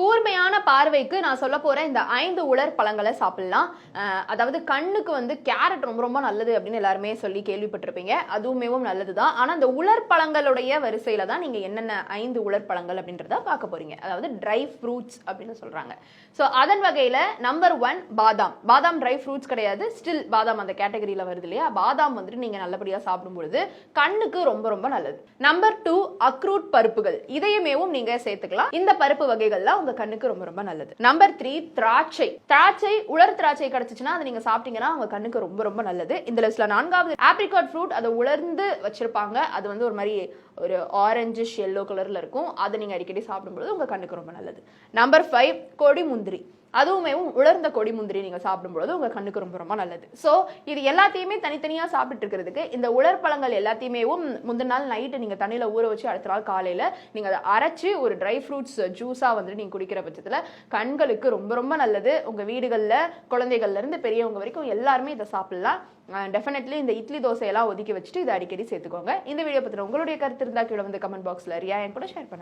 கூர்மையான பார்வைக்கு நான் சொல்ல போகிறேன் இந்த ஐந்து உலர் பழங்களை சாப்பிடலாம். அதாவது கண்ணுக்கு வந்து கேரட் ரொம்ப ரொம்ப நல்லது அப்படின்னு எல்லாருமே சொல்லி கேள்விப்பட்டிருப்பீங்க. அதுவுமேவும் நல்லது தான் ஆனால் அந்த உலர் பழங்களுடைய வரிசையில் தான் நீங்கள் என்னென்ன ஐந்து உலர் பழங்கள் அப்படின்றத பார்க்க போறீங்க. அதாவது ட்ரை ஃப்ரூட்ஸ் அப்படின்னு சொல்கிறாங்க ஸோ அதன் வகையில் நம்பர் ஒன் பாதாம். பாதாம் ட்ரை ஃப்ரூட்ஸ் கிடையாது. ஸ்டில் பாதாம் அந்த கேட்டகரியில் வருது இல்லையா? பாதாம் வந்துட்டு நீங்கள் நல்லபடியாக சாப்பிடும் பொழுது கண்ணுக்கு ரொம்ப ரொம்ப நல்லது. நம்பர் டூ அக்ரூட் பருப்புகள். இதையுமேவும் நீங்கள் சேர்த்துக்கலாம். இந்த பருப்பு வகைகள்லாம் உங்க கண்ணுக்கு ரொம்ப ரொம்ப நல்லது. நம்பர் த்ரீ திராட்சை. திராட்சை உலர் திராட்சை கிடைச்சிச்சுன்னா அதை நீங்க சாப்பிட்டீங்கன்னா உங்க கண்ணுக்கு ரொம்ப ரொம்ப நல்லது. இந்த லிஸ்ட்ல நான்காவது ஆப்ரிகாட் ஃப்ரூட் அதை உலர்ந்து வச்சிருப்பாங்க. அது வந்து ஒரு மாதிரி ஒரு ஆரஞ்சிஷ் எல்லோ கலர்ல இருக்கும். அதை நீங்க அடிக்கடி சாப்பிடும்போது உங்க கண்ணுக்கு ரொம்ப நல்லது. நம்பர் ஃபைவ் கொடி முந்திரி. அதுவுமே உலர்ந்த கொடி முந்திரி நீங்க சாப்பிடும்போது உங்க கண்ணுக்கு ரொம்ப ரொம்ப நல்லது. சோ இது எல்லாத்தையுமே தனித்தனியா சாப்பிட்டு இருக்கிறதுக்கு இந்த உலர் பழங்கள் எல்லாத்தையுமே முந்தின நாள் நைட்டு நீங்க தண்ணியில ஊற வச்சு அடுத்த நாள் காலையில நீங்க அதை அரைச்சு ஒரு ட்ரை ஃப்ரூட்ஸ் ஜூஸா வந்துட்டு நீங்க குடிக்கிற பட்சத்துல கண்களுக்கு ரொம்ப ரொம்ப நல்லது. உங்க வீடுகள்ல குழந்தைகள்ல இருந்து பெரியவங்க வரைக்கும் எல்லாருமே இதை சாப்பிடலாம். டெஃபினெட்லி இந்த இட்லி தோசையெல்லாம் ஒதுக்கி வச்சுட்டு இதை அடிக்கடி சேர்த்துக்கோங்க. இந்த வீடியோ பத்தின உங்களுடைய கருத்து இருந்தா கீழே வந்து கமெண்ட் பாக்ஸ்ல ரியா என் கூட ஷேர் பண்ணுங்க.